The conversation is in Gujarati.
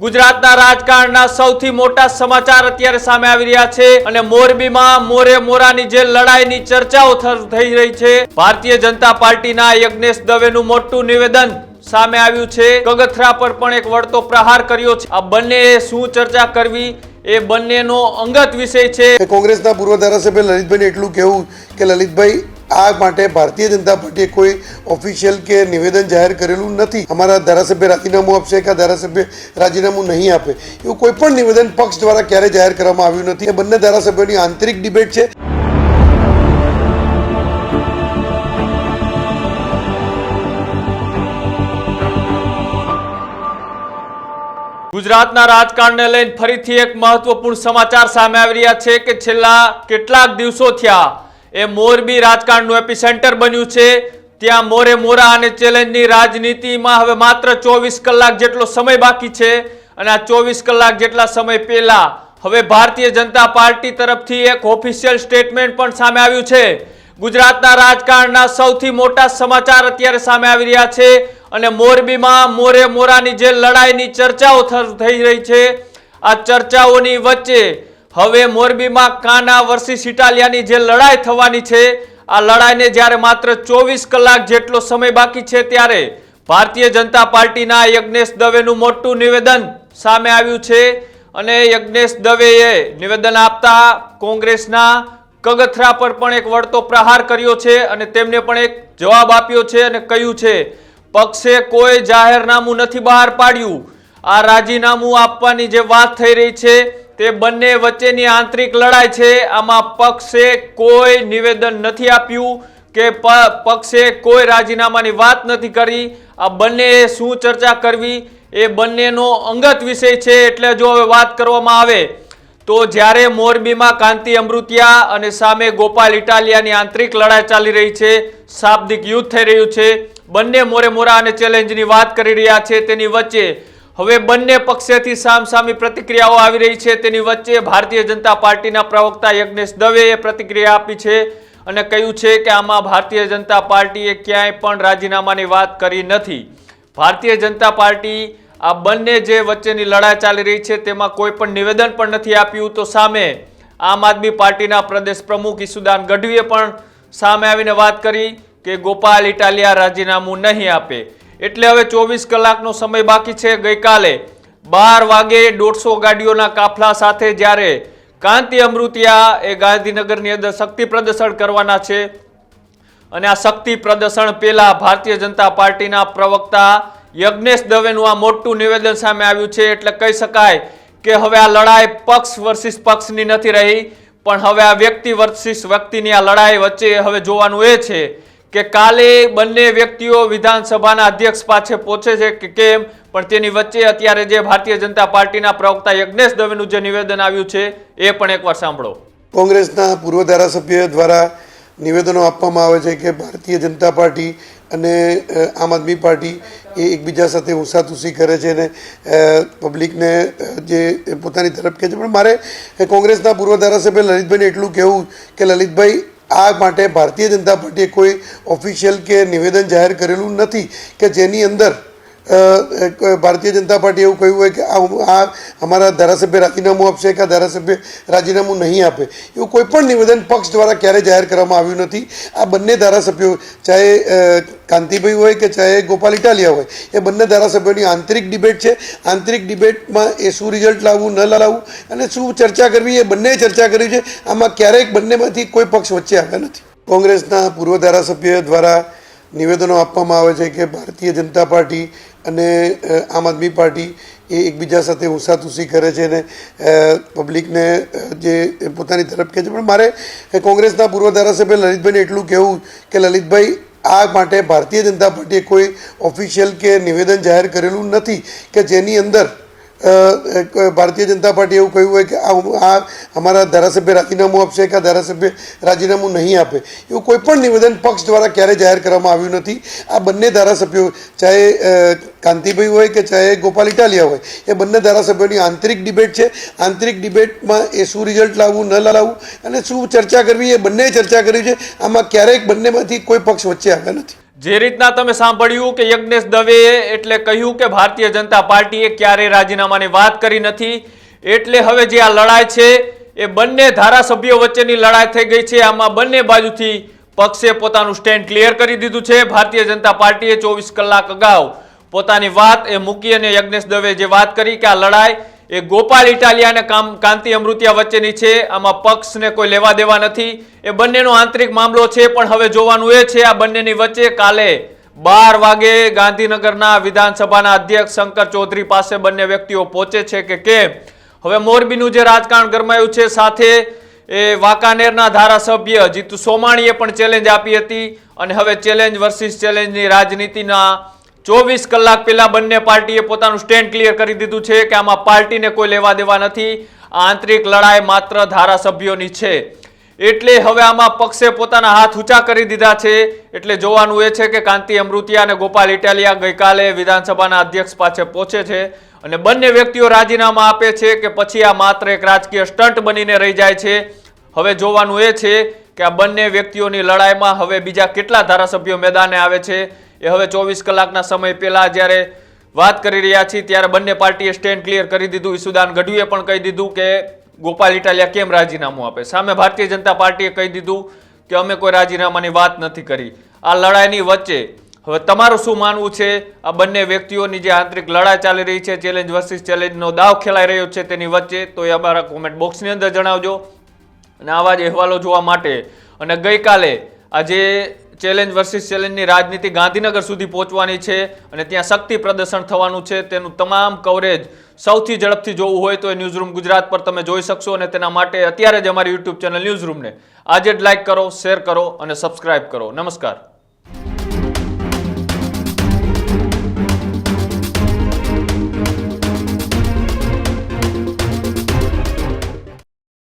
ગુજરાતના રાજકારણના સૌથી મોટા સમાચાર અત્યારે સામે આવી રહ્યા છે અને મોરબીમાં મોરે મોરાની જે લડાઈની ચર્ચાઓ થઈ રહી છે, ભારતીય જનતા પાર્ટીના યજ્ઞેશ દવેનું મોટું નિવેદન સામે આવ્યું છે. કગથરા પર પણ એક વળતો પ્રહાર કર્યો છે. આ બંને શું ચર્ચા કરવી? એ બંનેનો અંગત વિષય છે. કોંગ્રેસના પૂર્વ ધારાસભ્ય લલિતભાઈને એટલું કહેવું કે લલિતભાઈ આ માટે ભારતીય જનતા પાર્ટીએ કોઈ ઓફિશિયલ કે નિવેદન જાહેર કરેલું નથી. અમારા ધારાસભ્ય રાજીનામું આપશે કે ધારાસભ્ય રાજીનામું નહીં આપે, એવું કોઈ પણ નિવેદન પક્ષ દ્વારા ક્યારે જાહેર કરવામાં આવ્યું નથી. એ બંને ધારાસભ્યોની આંતરિક ડિબેટ છે. ગુજરાતના રાજકારણને લઈને ફરીથી એક મહત્વપૂર્ણ સમાચાર સામે આવી રહ્યા છે કે છેલ્લા કેટલાક દિવસો થયા એ મોરબી રાજકારણનું એપિસેન્ટર બન્યું છે. ત્યાં મોરે મોરા અને ચેલેન્જની રાજનીતિમાં હવે માત્ર ચોવીસ કલાક જેટલો સમય બાકી છે અને આ ચોવીસ કલાક જેટલા સમય પહેલા હવે ભારતીય જનતા પાર્ટી તરફથી એક ઓફિશિયલ સ્ટેટમેન્ટ પણ સામે આવ્યું છે. ગુજરાતના રાજકારણના સૌથી મોટા સમાચાર અત્યારે સામે આવી રહ્યા છે અને મોરબીમાં મોરે મોરાની જે લડાઈની ચર્ચાઓ થઈ રહી છે. આ ચર્ચાઓની વચ્ચે હવે મોરબીમાં કાના વર્સિસ ઇટાલિયાની જે લડાઈ થવાની છે, આ લડાઈને જ્યારે માત્ર ચોવીસ કલાક જેટલો સમય બાકી છે ત્યારે ભારતીય જનતા પાર્ટીના યજ્ઞેશ દવેનું મોટું નિવેદન સામે આવ્યું છે અને યજ્ઞેશ દવેએ નિવેદન આપતા કોંગ્રેસના કગથરા પર પણ એક વળતો પ્રહાર કર્યો છે અને તેમને પણ એક જવાબ આપ્યો છે અને કહ્યું છે, પક્ષે કોઈ જાહેરનામું નથી બહાર પાડ્યું. આ રાજીનામું આપવાની જે વાત થઈ રહી છે તે બંને વચ્ચેની આંતરિક લડાઈ છે. આમાં પક્ષે કોઈ નિવેદન નથી આપ્યું કે પક્ષે કોઈ રાજીનામાની વાત નથી કરી. આ બંનેએ શું ચર્ચા કરવી? એ બંનેનો અંગત વિષય છે એટલે જો હવે વાત કરવામાં આવે, તો જ્યારે મોરબીમાં કાંતિ અમૃતિયા અને સામે ગોપાલ ઇટાલિયાની આંતરિક લડાઈ ચાલી રહી છે, શાબ્દિક યુદ્ધ થઈ રહ્યું છે. બંને મોરે મોરા અને ચેલેન્જની વાત કરી રહ્યા છે. તેની વચ્ચે હવે બંને પક્ષેથી સામસામી પ્રતિક્રિયાઓ આવી રહી છે. તેની વચ્ચે ભારતીય જનતા પાર્ટીના પ્રવક્તા યજ્ઞેશ દવેએ પ્રતિક્રિયા આપી છે અને કહ્યું છે કે આમાં ભારતીય જનતા પાર્ટીએ ક્યાંય પણ રાજીનામાની વાત કરી નથી. ભારતીય જનતા પાર્ટી આ બંને જે વચ્ચેની લડાઈ ચાલી રહી છે તેમાં કોઈ પણ નિવેદન પણ નથી આપ્યું. તો સામે આમ આદમી પાર્ટીના પ્રદેશ પ્રમુખ ઈસુદાન ગઢવીએ પણ સામે આવીને વાત કરી કે ગોપાલ ઇટાલિયા રાજીનામું નહીં આપે. એટલે હવે ચોવીસ કલાકનો સમય બાકી છે. ગઈકાલે બાર વાગે દોઢસો ગાડીઓના કાફલા સાથે જ્યારે કાંતિ અમૃતિયા એ ગાંધીનગરની અંદર શક્તિ પ્રદર્શન કરવાના છે. અને આ શક્તિ પ્રદર્શન પહેલા ભારતીય જનતા પાર્ટીના પ્રવક્તા યજ્ઞેશ દવેનું આ મોટું નિવેદન સામે આવ્યું છે. એટલે કહી શકાય કે હવે આ લડાઈ પક્ષ વર્સિસ પક્ષની નથી રહી, પણ હવે આ વ્યક્તિ વર્સિસ વ્યક્તિની આ લડાઈ વચ્ચે હવે જોવાનું એ છે કે કાલે બંને વ્યક્તિઓ વિધાનસભાના અધ્યક્ષ પાસે પહોંચે છે કે કેમ? પણ તેની વચ્ચે અત્યારે જે ભારતીય જનતા પાર્ટીના પ્રવક્તા યજ્ઞેશ દવેનું જે નિવેદન આવ્યું છે, એ પણ એકવાર સાંભળો. કોંગ્રેસના પૂર્વ ધારાસભ્ય દ્વારા નિવેદનો આપવામાં આવે છે કે ભારતીય જનતા પાર્ટી અને આમ આદમી પાર્ટી એ એકબીજા સાથે ઉસાતુસી કરે છે અને પબ્લિકને જે પોતાની તરફ કહે છે. પણ મારે કોંગ્રેસના પૂર્વ ધારાસભ્ય લલિતભાઈને એટલું કહેવું કે લલિતભાઈ આ માટે ભારતીય જનતા પાર્ટીએ કોઈ ઓફિશિયલ કે નિવેદન જાહેર કરેલું નથી કે જેની અંદર ભારતીય જનતા પાર્ટી એવું કહ્યું હોય કે આ અમારા ધારાસભ્ય રાજીનામું આપશે કે આ ધારાસભ્ય રાજીનામું નહીં આપે. એવું કોઈ પણ નિવેદન પક્ષ દ્વારા ક્યારે જાહેર કરવામાં આવ્યું નથી. આ બંને ધારાસભ્યો, ચાહે કાંતિભાઈ હોય કે ચાહે ગોપાલ ઇટાલિયા હોય, એ બંને ધારાસભ્યોની આંતરિક ડિબેટ છે. આંતરિક ડિબેટમાં એ શું રિઝલ્ટ લાવવું, ન લાવવું અને શું ચર્ચા કરવી, એ બંને ચર્ચા કરી છે. આમાં ક્યારેક બંનેમાંથી કોઈ પક્ષ વચ્ચે આવ્યા નથી. કોંગ્રેસના પૂર્વ ધારાસભ્ય દ્વારા નિવેદનો આપવામાં આવે છે કે ભારતીય જનતા પાર્ટી અને આમ આદમી પાર્ટી એ એકબીજા સાથે ઉસાતુસી કરે છે અને પબ્લિકને જે પોતાની તરફ કહે છે. પણ મારે કોંગ્રેસના પૂર્વ ધારાસભ્ય લલિતભાઈને એટલું કહેવું કે લલિતભાઈ, આ માટે ભારતીય જનતા પાર્ટીએ કોઈ ઓફિશિયલ કે નિવેદન જાહેર કરેલું નથી કે જેની અંદર ભારતીય જનતા પાર્ટી એવું કહ્યું હોય કે આ અમારા ધારાસભ્ય રાજીનામું આપશે કે આ ધારાસભ્ય રાજીનામું નહીં આપે, એવું કોઈ પણ નિવેદન પક્ષ દ્વારા ક્યારે જાહેર કરવામાં આવ્યું નથી. આ બંને ધારાસભ્યો, ચાહે કાંતિભાઈ હોય કે ચાહે ગોપાલ ઇટાલિયા હોય, એ બંને ધારાસભ્યોની આંતરિક ડિબેટ છે. આંતરિક ડિબેટમાં એ શું રિઝલ્ટ લાવવું, ન લાવવું અને શું ચર્ચા કરવી, એ બંને ચર્ચા કરી છે. આમાં ક્યારેક બંનેમાંથી કોઈ પક્ષ વચ્ચે આવ્યા નથી. જે રીતના તમે સાંભળ્યું કે યજ્ઞેશ દવેએ એટલે કહ્યું કે ભારતીય જનતા પાર્ટીએ ક્યારેય રાજીનામાની વાત કરી નથી, એટલે હવે જે આ લડાઈ છે, એ બંને ધારાસભ્યો વચ્ચેની લડાઈ થઈ ગઈ છે, આમાં બંને બાજુથી પક્ષે પોતાનું સ્ટેન્ડ ક્લિયર કરી દીધું છે. ભારતીય જનતા પાર્ટીએ ચોવીસ કલાક અગાઉ પોતાની વાત એ મૂકી અને યજ્ઞેશ દવે જે વાત કરી કે આ લડાઈ એ ગોપાલ ઇટાલિયા અને કાંતિ અમૃતિયા વચ્ચેની છે. આમાં પક્ષને કોઈ લેવા દેવા નથી. એ બંનેનો આંતરિક મામલો છે, પણ હવે જોવાનું એ છે આ બંનેની વચ્ચે કાલે બાર વાગે ગાંધીનગરના વિધાનસભાના અધ્યક્ષ શંકર ચૌધરી પાસે બંને વ્યક્તિઓ પહોંચે છે કે કેમ? હવે મોરબીનું જે રાજકારણ ગરમાયું છે, સાથે એ વાંકાનેરના ધારાસભ્ય જીતુ સોમાણીએ પણ ચેલેન્જ આપી હતી. અને હવે ચેલેન્જ વર્સિસ ચેલેન્જની રાજનીતિના ચોવીસ કલાક પહેલા બંને પાર્ટીએ પોતાનું સ્ટેન્ડ ક્લિયર કરી દીધું છે કે આમાં પાર્ટીને કોઈ લેવા દેવા નથી. આંતરિક લડાઈ માત્ર ધારાસભ્યોની છે. એટલે હવે આમાં પક્ષે પોતાના હાથ ઊંચા કરી દીધા છે. એટલે જોવાનું એ છે કે કાંતિ અમૃતિયા અને ગોપાલ ઇટાલિયા ગઈકાલે વિધાનસભાના અધ્યક્ષ પાસે પહોંચે છે અને બંને વ્યક્તિઓ રાજીનામા આપે છે કે પછી આ માત્ર એક રાજકીય સ્ટન્ટ બનીને રહી જાય છે. હવે જોવાનું એ છે કે આ બંને વ્યક્તિઓની લડાઈમાં હવે બીજા કેટલા ધારાસભ્યો મેદાને આવે છે એ હવે ચોવીસ કલાકના સમય પહેલા જ્યારે વાત કરી રહ્યા છીએ, ત્યારે બંને પાર્ટીએ સ્ટેન્ડ ક્લિયર કરી દીધું. ઈસુદાન ગઢવીએ પણ કહી દીધું કે ગોપાલ ઇટાલિયા કેમ રાજીનામું આપે સામે ભારતીય જનતા પાર્ટીએ કહી દીધું કે અમે કોઈ રાજીનામાની વાત નથી કરી. આ લડાઈની વચ્ચે હવે તમારું શું માનવું છે? આ બંને વ્યક્તિઓની જે આંતરિક લડાઈ ચાલી રહી છે, ચેલેન્જ વર્સિસ ચેલેન્જનો દાવ ખેલાઈ રહ્યો છે તેની વચ્ચે, તો એ અમારા કોમેન્ટ બોક્સની અંદર જણાવજો. અને આવા જ અહેવાલો જોવા માટે. અને ગઈકાલે આજે ચેલેન્જ વર્સિસ ચેલેન્જની રાજનીતિ ગાંધીનગર સુધી પહોંચવાની છે અને ત્યાં શક્તિ પ્રદર્શન થવાનું છે. તેનું તમામ કવરેજ સૌથી ઝડપથી જોવું હોય તો એ ન્યૂઝરૂમ ગુજરાત પર તમે જોઈ શકશો અને તેના માટે અત્યારે જ અમારી યુટ્યુબ ચેનલ ન્યૂઝરૂમને આજે જ લાઇક કરો શેર કરો અને સબસ્ક્રાઇબ કરો. નમસ્કાર.